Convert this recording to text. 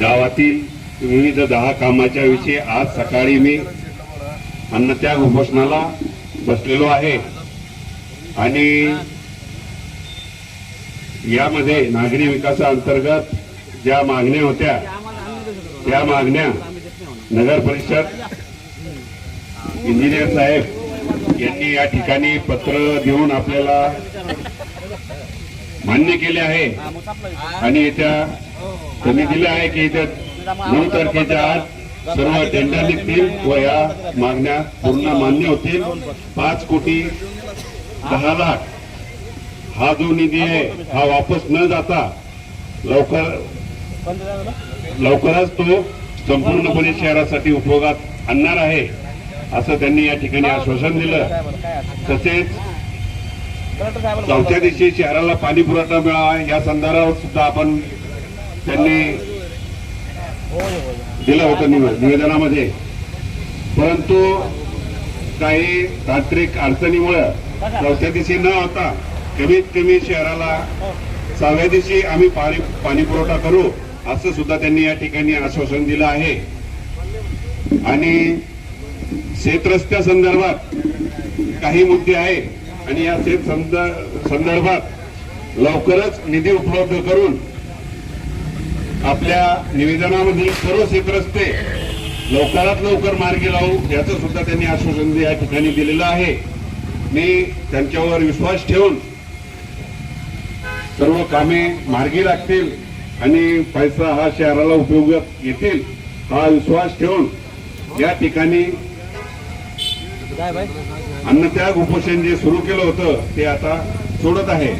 गावातील विविध दहा कामाच्या विषयी आज सकाळी मी अन्नत्याग उपोषणाला बसलेलो आहे आणि यामध्ये नागरी विकासा अंतर्गत ज्या मागण्या होत्या. त्या मागण्या. नगर परिषद इंजिनियर साहेब यांनी या ठिकाणी पत्र देऊन आपल्याला मान्य केले आहे. आणि येत्या त्यांनी दिले आहे की येत्या नऊ तारखेच्या आत सर्व टेंडर निघतील व या मागण्या पूर्ण मान्य होतील. पाच कोटी दहा लाख हा जो निधी आहे हा वापस न जाता लवकर लवकरच तो संपूर्णपणे शहरासाठी उपयोगात आणणार आहे असं त्यांनी या ठिकाणी आश्वासन दिलं. तसेच चौथ्या दिवशी शहराला पाणी पुरवठा मिळावा या संदर्भात सुद्धा आपण त्यांनी. दिलं होतं निवे- निवेदनामध्ये. परंतु काही तांत्रिक अडचणीमुळं चौथ्या दिवशी न होता कमीत कमी शहराला सहाव्या दिवशी आम्ही पाणी पाणी पुरवठा करू असं सुद्धा त्यांनी या ठिकाणी आश्वासन दिलं आहे. आणि शेतरस्त्या संदर्भात काही मुद्दे आहे आणि या शेत संदर्भात लवकरच निधी उपलब्ध करून आपल्या निवेदनामधील सर्व शेतरस्ते लवकरात लवकर मार्गी लावू याचं सुद्धा त्यांनी आश्वासन या ठिकाणी दिलेलं आहे. मी त्यांच्यावर विश्वास ठेवून सर्व कामे मार्गी लागतील आणि पैसा हा शहराला उपयोगात येतील हा विश्वास ठेवून या ठिकाणी अन्न त्याग अन्नत्याग उपोषण जे सुरू केलं होतं ते आता सोडत आहे.